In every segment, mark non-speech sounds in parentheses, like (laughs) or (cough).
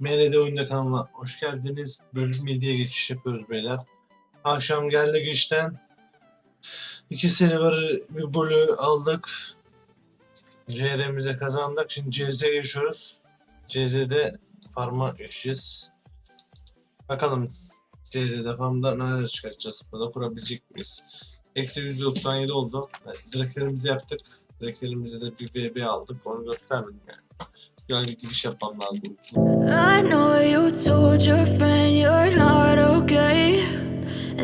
MLD Oyunda kanalına hoş geldiniz. Bölüm 7'ye geçiş yapıyoruz beyler. Akşam geldik işten. İki silver bir blue aldık. CR'mize kazandık. Şimdi CZ'ye geçiyoruz. CZ'de farma geçeceğiz. Bakalım CZ'de farmda neler çıkartacağız. Burada kurabilecek miyiz? Eksi 197 oldu. Direklerimizi yaptık. Direklerimize de bir VB aldık. Onu göstermedim yani. Giriş yapmam. I know you told your friend you're not okay.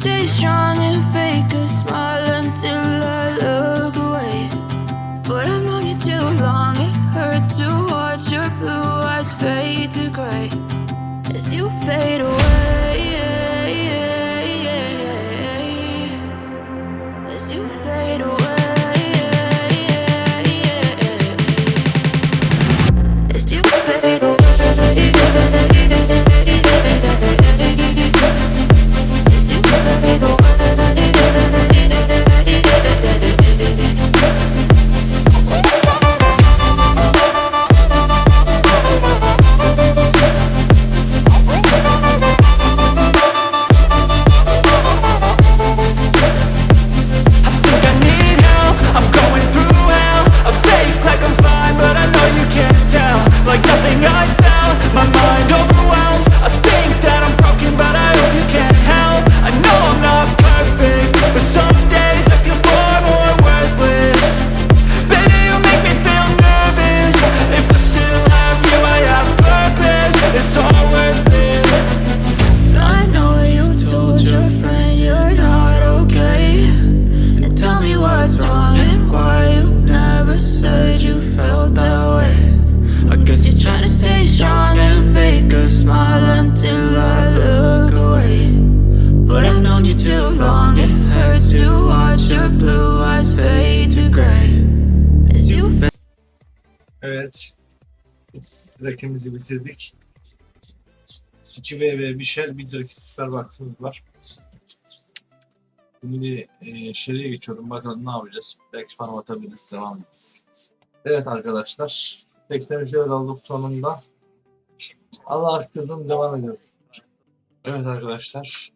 stay strong and fake Rakimizi bitirdik. 2 VV bir shell bir direkt süper box'ımız var. Şimdi e, shell'e geçiyorum. Bakalım ne yapacağız. Belki farm atabiliriz. Devam ederiz. Evet arkadaşlar. Teknolojiler aldık sonunda. Allah aşkına devam ediyoruz. Evet arkadaşlar.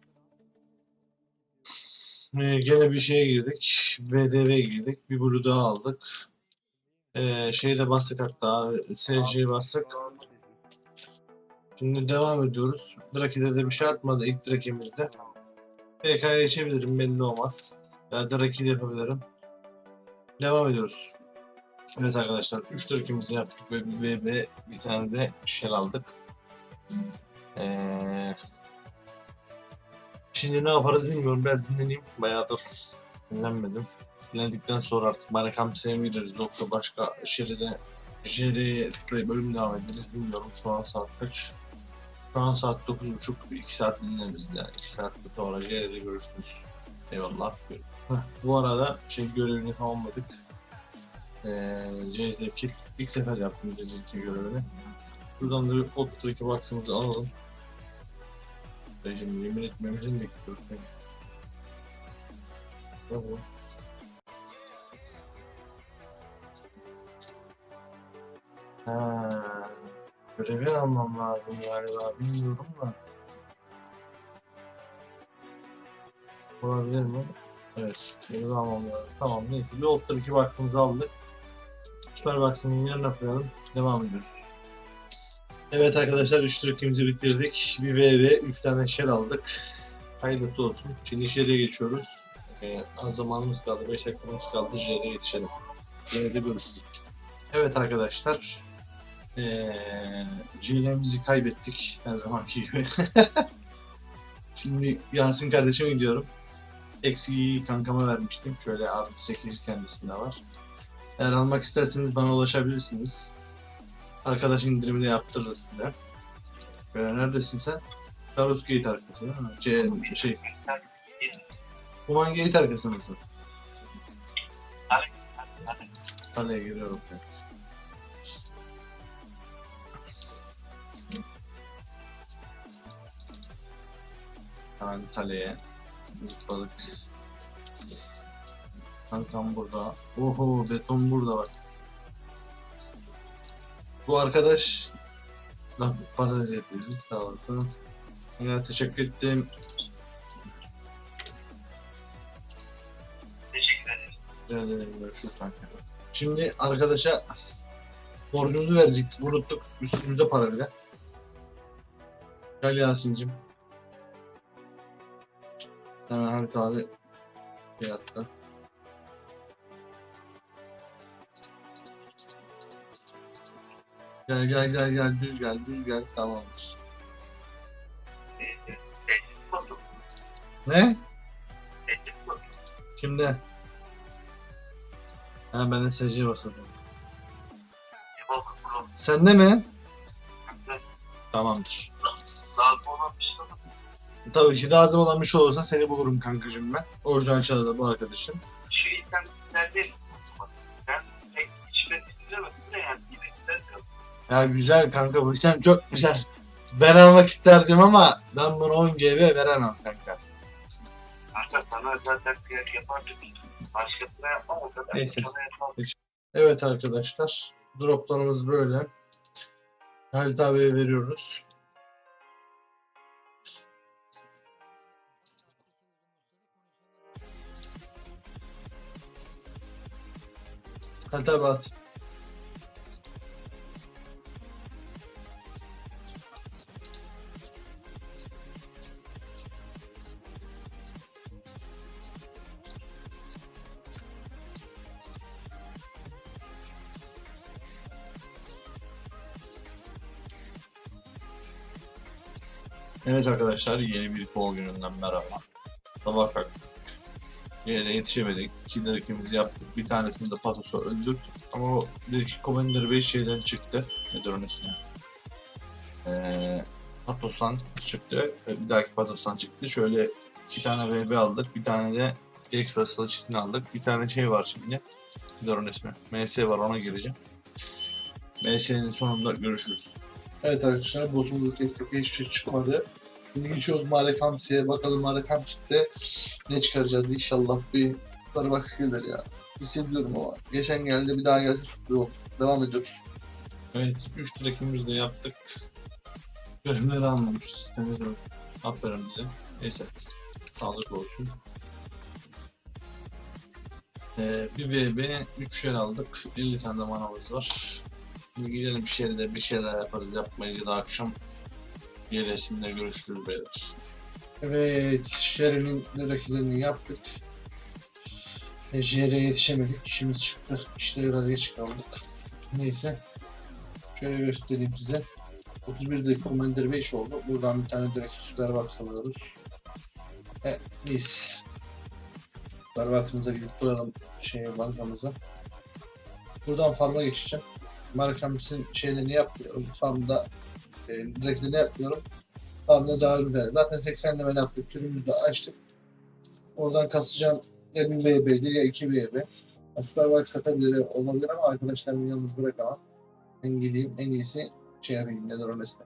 Ee, gene bir şeye girdik. VDV girdik. Bir blue daha aldık. Ee, şeyi de bastık hatta. SC'yi bastık. Şimdi devam ediyoruz. Draki'de de bir şey atmadı ilk Draki'mizde. PK'ya geçebilirim belli olmaz. Ya Draki'yi de yapabilirim. Devam ediyoruz. Evet arkadaşlar 3 Draki'mizi yaptık ve bir VB bir tane de shell aldık. Ee, şimdi ne yaparız bilmiyorum. Biraz dinleneyim. Bayağıdır dinlenmedim. Dinlendikten sonra artık Marakamse'ye mi gideriz yoksa başka şeride J'ye tıklayıp bölüm devam ederiz bilmiyorum şu an saat kaç. Şu an saat 9.30 2 saat dinleriz yani 2 saat sonra J'de görüşürüz. Eyvallah. Heh, bu arada şey görevini tamamladık. Ee, CZ kill. İlk sefer yaptım CZ kill görevini. Buradan da bir Otto'daki box'ımızı alalım. Şimdi yemin etmemizi mi bekliyoruz? Ne bu? Ha, görevi almam lazım galiba. Bilmiyorum da. Olabilir mi? Evet. Görevi almam lazım. Tamam neyse. Bir Opter 2 box'ımızı aldık. Süper box'ın yerine koyalım. Devam ediyoruz. Evet arkadaşlar 3 trikimizi bitirdik. Bir VV 3 tane shell aldık. Hayırlı olsun. Şimdi JR'ye geçiyoruz. Ee, az zamanımız kaldı. 5 dakikamız kaldı. JR'ye yetişelim. JR'de görüşürüz. Evet arkadaşlar. Ee, kaybettik. Her zamanki gibi. (laughs) Şimdi Yasin kardeşime gidiyorum. Eksiği kankama vermiştim. Şöyle artı 8 kendisinde var. Eğer almak isterseniz bana ulaşabilirsiniz. Arkadaş indirimi de yaptırırız size. Böyle neredesin sen? Carlos Gate arkası değil mi? C, şey. Human Gate arkası mısın? Kaleye giriyorum ben. Hemen kaleye zıpladık. Kankam burada. Oho beton burada bak. Bu arkadaş da patates ettiniz sağ olasın. Ya teşekkür ettim. Teşekkür ederim. Rica ederim görüşürüz kanka. Şimdi arkadaşa borcumuzu verecektik unuttuk. Üstümüzde para bir de. Gel Yasin'cim. Hemen Halit abi şey attı. Gel gel gel gel düz gel düz gel tamamdır. Ne? Kimde? Ha ben de SC'ye basıldım. Sende mi? Tamamdır. Şey var. Tabii ki lazım olan bir şey olursa seni bulurum kankacığım ben. Orijinal çalıda bu arkadaşım. Şu internetlerde ben pek içime sindiremedim de yani yine. Ya güzel kanka bu işlem çok güzel. Ben almak isterdim ama ben bunu 10 GB veremem kanka. Hatta sana zaten kıyak yapardık. Başkasına yapmam o kadar. Neyse. Evet arkadaşlar. Droplarımız böyle. Halit abiye veriyoruz. Halit abi at. Evet arkadaşlar yeni bir kol gününden merhaba. Sabah kalktık. Yine yetişemedik. İki yaptık. Bir tanesini de Patos'a öldürdük. Ama o bir iki Commander 5 şeyden çıktı. Nedir onun ismi? Ee, Patos'tan çıktı. Ee, Bir dahaki Patos'tan çıktı. Şöyle iki tane VB aldık. Bir tane de Express çiftini aldık. Bir tane şey var şimdi. Nedir onun ismi? MS var ona gireceğim. MS'nin sonunda görüşürüz. Evet arkadaşlar botumuzu kestik hiçbir şey çıkmadı. Geçiyoruz Marek Hamsi'ye bakalım Marek Hamsi'de ne çıkaracağız inşallah bir Starbucks gelir ya. Hissediyorum ama geçen geldi bir daha gelse çok güzel olur. Devam ediyoruz. Evet 3 track'imizi de yaptık. Görevleri almamışız istemiyorum. Aferin bize. Neyse sağlık olsun. Ee, bir VB 3 yer aldık. 50 tane de manavımız var. Gidelim şehirde bir şeyler yaparız. Yapmayınca da akşam Yelesinde görüşürüz beyler. Evet, Şeri'nin de yaptık. E, yetişemedik. İşimiz çıktı. İşte biraz geç kaldık. Neyse. Şöyle göstereyim size. 31 dakika Commander 5 oldu. Buradan bir tane direkt Superbox alıyoruz. E, mis. Berbatımıza gidip koyalım şey bankamıza. Buradan farma geçeceğim. Markamızın şeylerini yapmıyorum. Farmda e, direkt ne yapmıyorum. Farmda daha güzel. Zaten 80 level yaptık. Kürümüzü de açtık. Oradan kasacağım ya 1 VB'dir ya 2 VB. Superbike satabilir olabilir ama arkadaşlarımı yalnız bırakamam. Ben gideyim en iyisi şey yapayım nedir o resmi.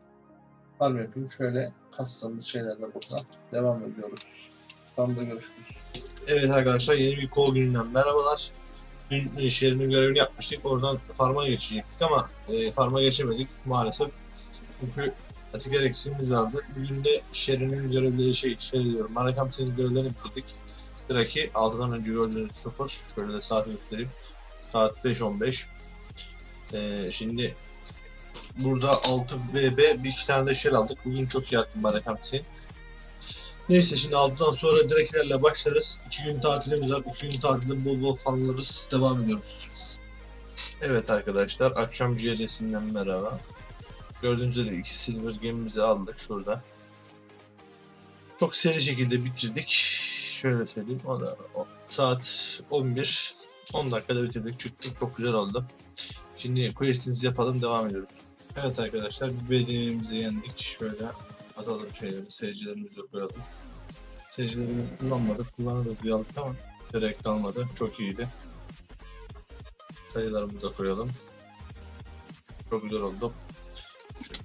Farm yapayım. Şöyle kastığımız şeylerle burada devam ediyoruz. Farmda görüşürüz. Evet arkadaşlar yeni bir kol gününden merhabalar. Dün iş yerinin görevini yapmıştık. Oradan farma geçecektik ama e, farma geçemedik maalesef. Çünkü atik eksiğimiz vardı. Bugün de iş yerinin görevleri şey, şey diyorum. Marakam senin görevlerini bitirdik. Diraki altıdan önce gördüğünüz sıfır. Şöyle de saat göstereyim. Saat 5.15. E, şimdi burada 6 VB bir iki tane de shell aldık. Bugün çok iyi attım Marakam senin. Neyse şimdi 6'dan sonra direklerle başlarız. 2 gün tatilimiz var. 2 gün tatilde bol bol fanlarız. Devam ediyoruz. Evet arkadaşlar akşam CL'sinden merhaba. Gördüğünüz üzere iki silver gemimizi aldık şurada. Çok seri şekilde bitirdik. Şöyle söyleyeyim. O da o, saat 11. 10 dakikada bitirdik. Çıktık. Çok güzel oldu. Şimdi quest'imizi yapalım. Devam ediyoruz. Evet arkadaşlar bedenimizi yendik. Şöyle atalım şeyleri. Seyircilerimizi koyalım. Seyircilerimizi kullanmadık. Kullanırız diye aldık ama direkt almadı. Çok iyiydi. Sayılarımızı koyalım. Çok güzel oldu.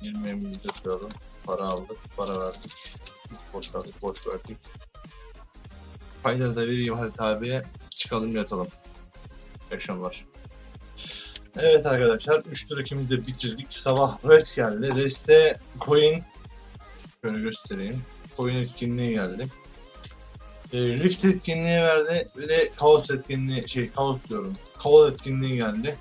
Şu 20 emimizi koyalım. Para aldık. Para verdik. Boş verdik. Boş verdik. Payları da vereyim Halit abiye. Çıkalım yatalım. İyi akşamlar. Evet arkadaşlar 3 tur ikimiz de bitirdik. Sabah rest geldi. Rest'te coin şöyle göstereyim. Coin etkinliği geldi. E, Rift etkinliği verdi. Bir de Kaos etkinliği şey Kaos diyorum. Kaos etkinliği geldi.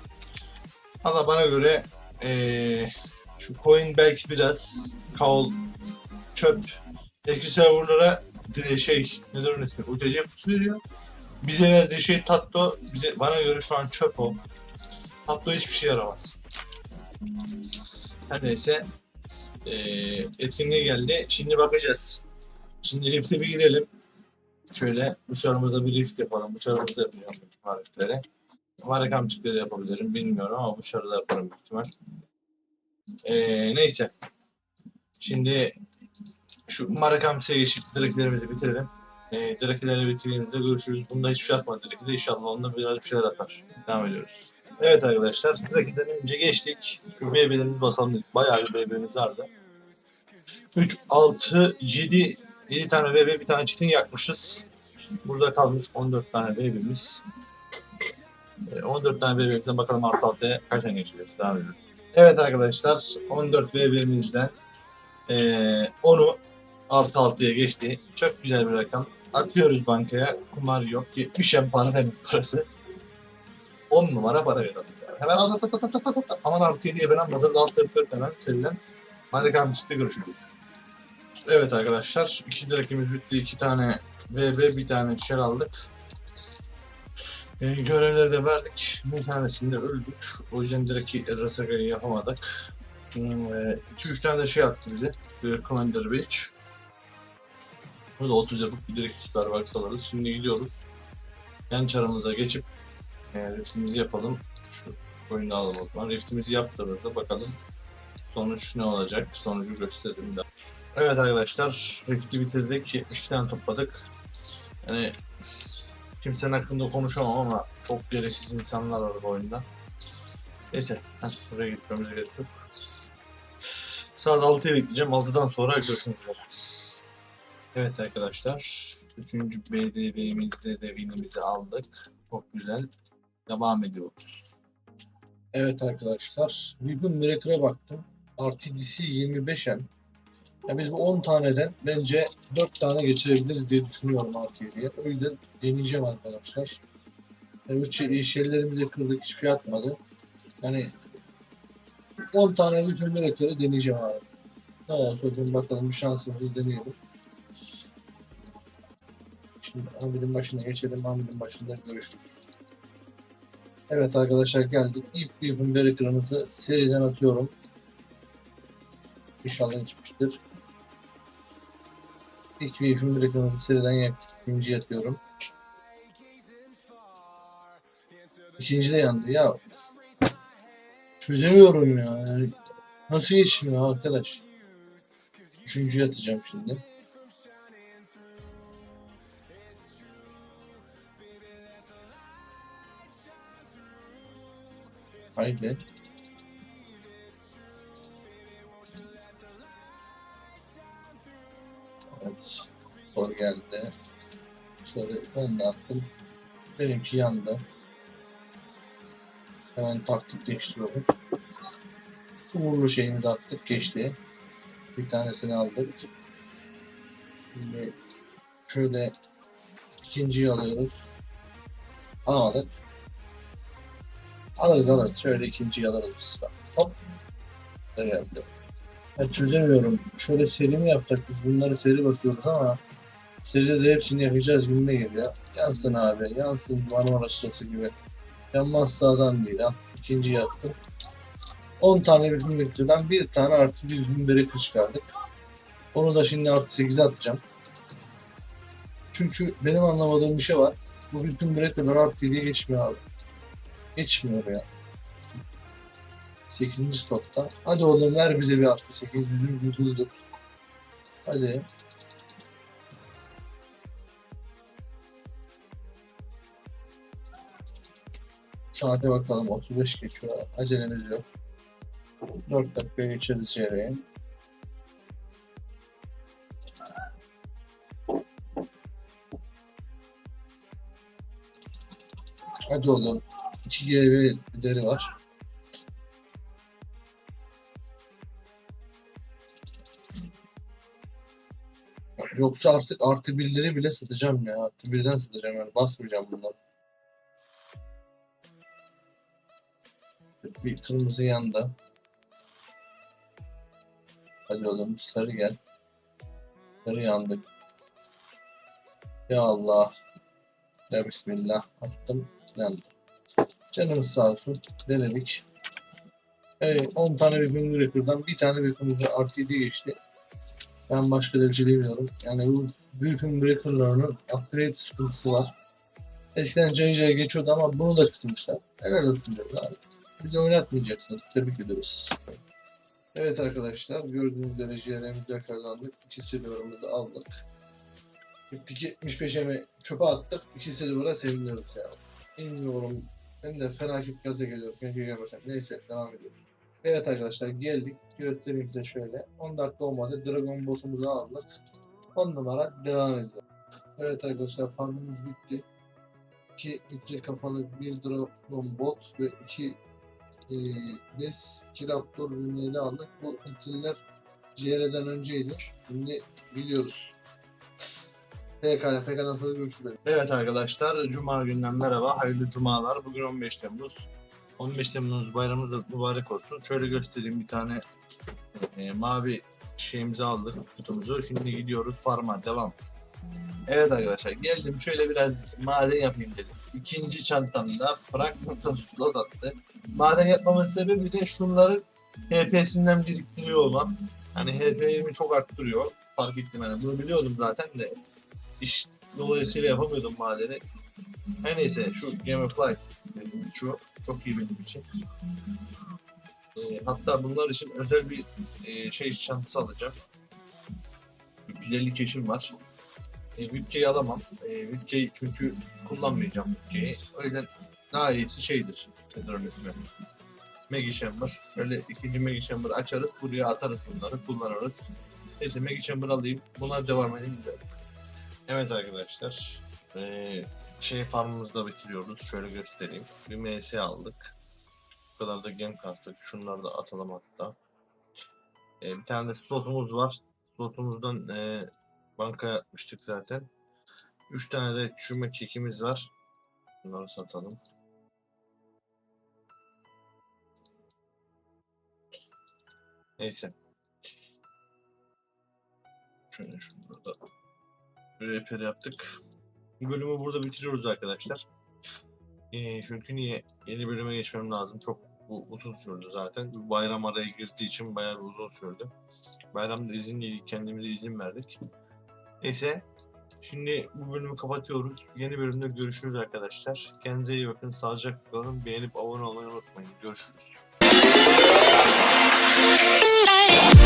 Valla bana göre e, şu coin belki biraz Kaos çöp. Eski serverlara şey nedir onun ismi? UTC kutusu veriyor. Bize verdiği şey Tatto. Bize, bana göre şu an çöp o. Tatto hiçbir şey yaramaz. Her neyse. E, etkinliğe geldi. Şimdi bakacağız. Şimdi Rift'e bir girelim. Şöyle uçarımıza bir rift yapalım. Uçarımızda yapacağım bu tarifleri. Marakamçıkta da yapabilirim bilmiyorum ama uçarıda yaparım büyük ihtimal. Ee, neyse. Şimdi şu Marakamçık'a geçip direklerimizi bitirelim. Ee, direkleri bitirdiğimizde görüşürüz. Bunda hiçbir şey atmadı direkide. İnşallah onda biraz bir şeyler atar. Devam ediyoruz. Evet arkadaşlar. Direkiden önce geçtik. Şu BB'lerimizi basalım dedik. Bayağı bir BB'miz vardı. 3, 6, 7 7 tane BB bir tane çitin yakmışız. Burada kalmış 14 tane. Ee, 14 tane BB'mizden bakalım artı altıya kaç tane geçeceğiz. Devam edelim. Evet arkadaşlar 14 BB'mizden ee, 10'u artı altıya geçti. Çok güzel bir rakam. Atıyoruz bankaya. Kumar yok. 70 en para demek parası. 10 numara para veriyorum. Hemen at at at at at at at. Aman artı 7'ye ben anladım. Alt tarafı hemen serilen. Harika bir görüşürüz. Evet arkadaşlar, iki direkimiz bitti. iki tane VB, bir tane shell aldık. E, görevleri de verdik. Bir tanesinde öldük. O yüzden direkt Rasaga'yı yapamadık. 2-3 tane de şey attı bize. Bir Commander Beach. Bu da 30 yapıp bir direkt Superbox alırız. Şimdi gidiyoruz. Yan çarımıza geçip e, riftimizi yapalım. Şu oyunu alalım o zaman. Riftimizi yaptığımızda bakalım sonuç ne olacak? Sonucu gösterelim de. Evet arkadaşlar, Rift'i bitirdik. 72 tane topladık. Yani kimsenin hakkında konuşamam ama çok gereksiz insanlar var bu oyunda. Neyse, heh, buraya gitmemize gerek yok. Saat 6'ya bekleyeceğim. 6'dan sonra görüşmek üzere. Evet arkadaşlar, 3. BDV'mizde de winimizi aldık. Çok güzel. Devam ediyoruz. Evet arkadaşlar, Weapon Miracle'a baktım. RTDC 25M. Ya biz bu 10 taneden bence 4 tane geçirebiliriz diye düşünüyorum artı 7'ye. O yüzden deneyeceğim arkadaşlar. Yani bu şey- şeylerimizi kırdık şey atmadı. Yani 10 tane bütün mürekleri deneyeceğim abi. Ne olursa olsun bakalım şansımızı deneyelim. Şimdi Ahmet'in başına geçelim. Ahmet'in başında görüşürüz. Evet arkadaşlar geldik. İlk Weapon Breaker'ımızı seriden atıyorum. İnşallah geçmiştir. İlk Weapon Breaker'ımızı seriden yaktık. İkinci yatıyorum. İkinci de yandı ya. Çözemiyorum ya. Yani nasıl geçmiyor arkadaş? Üçüncüye atacağım şimdi. Haydi. Geldi. Sarı ben de attım. Benimki yandı. Hemen taktik değiştiriyoruz. Uğurlu şeyimizi attık geçti. Bir tanesini aldık. Şimdi şöyle ikinciyi alıyoruz. Almadık. Alırız alırız. Şöyle ikinciyi alırız biz. Hop. Geldi. Ben çözemiyorum. Şöyle seri mi yapacak biz? Bunları seri basıyoruz ama seride de hepsini yapacağız gününe geliyor. Yansın abi. Yansın Marmara Şurası gibi. Yanmazsa adam değil. Al. İkinciyi attım. 10 tane bir metreden bir tane artı bir breaker çıkardık. Onu da şimdi artı 8'e atacağım. Çünkü benim anlamadığım bir şey var. Bu bütün breaker'lar artı 7'ye geçmiyor abi. Geçmiyor ya. 8. stopta. Hadi oğlum ver bize bir artı 8. Yüzüm vücududur. Hadi. Saate bakalım 35 geçiyor. Acelemiz yok. 4 dakika geçeriz çeyreğe. Hadi oğlum. 2 GB ederi var. Yoksa artık artı birleri bile satacağım ya. Artı birden satacağım yani. Basmayacağım bunları. Bir kırmızı yanda. Hadi oğlum sarı gel. Sarı yandık. Ya Allah. Ya Bismillah. Attım. Yandı. Canımız sağ olsun. Denedik. Evet 10 tane bir rekordan bir tane bir artı 7 geçti. Ben başka da bir şey demiyorum. Yani bu Wilkin Breaker'larının upgrade sıkıntısı var. Eskiden Jayja'ya geçiyordu ama bunu da kısmışlar. Helal olsun diyoruz abi. Bizi oynatmayacaksınız. Tebrik ederiz. Evet arkadaşlar gördüğünüz üzere JRM'de kazandık. İki silver'ımızı aldık. Gittik 75'e çöpe attık. İki silver'a seviniyoruz ya. Bilmiyorum. Ben de felaket gaza geliyorum. Keşke görmesem. Neyse devam ediyoruz. Evet arkadaşlar geldik. Göstereyim size şöyle. 10 dakika olmadı. Dragon botumuzu aldık. 10 numara devam ediyor. Evet arkadaşlar farmımız bitti. 2 litre kafalı bir Dragon bot ve 2 e, Bes Kiraptor ürünleri aldık. Bu litrler CR'den önceydi. Şimdi gidiyoruz. PK'ya PK'dan sonra görüşürüz. Evet arkadaşlar Cuma günden merhaba. Hayırlı Cumalar. Bugün 15 Temmuz. 15 Temmuz bayramımız da mübarek olsun. Şöyle göstereyim bir tane e, mavi şeyimizi aldık kutumuzu. Şimdi gidiyoruz farma devam. Evet arkadaşlar geldim şöyle biraz maden yapayım dedim. İkinci çantamda fragmental slot attı. Maden yapmamın sebebi de şunları HP'sinden biriktiriyor olmam. Hani HP'mi çok arttırıyor. Fark ettim yani. Bunu biliyordum zaten de. İş dolayısıyla yapamıyordum madeni. Her neyse şu Game of Life şu çok iyi benim için. Ee, hatta bunlar için özel bir e, şey çantası alacağım. 350 keşim var. E, Vitke'yi alamam. E, Vitke'yi çünkü kullanmayacağım Vitke'yi. O yüzden daha iyisi şeydir. Nedir onun ismi? Maggie Chamber. Şöyle ikinci Maggie Chamber açarız. Buraya atarız bunları. Kullanırız. Neyse Maggie Chamber alayım. Bunlar devam edeyim de. Evet arkadaşlar. Ee, şey farmımızı da bitiriyoruz. Şöyle göstereyim. Bir MS aldık. Bu kadar da gem kastık. Şunları da atalım hatta. Ee, bir tane de slotumuz var. Slotumuzdan e, banka yapmıştık zaten. 3 tane de çürüme kekimiz var. Bunları satalım. Neyse. Şöyle şunu da repair yaptık. Bu bölümü burada bitiriyoruz arkadaşlar. Ee, çünkü niye? Yeni bölüme geçmem lazım. Çok bu uzun sürdü zaten. Bayram araya girdiği için bayağı bir uzun sürdü. Bayramda izinle kendimize izin verdik. Neyse. Şimdi bu bölümü kapatıyoruz. Yeni bölümde görüşürüz arkadaşlar. Kendinize iyi bakın. Sağlıcakla kalın. Beğenip abone olmayı unutmayın. Görüşürüz. Yeah.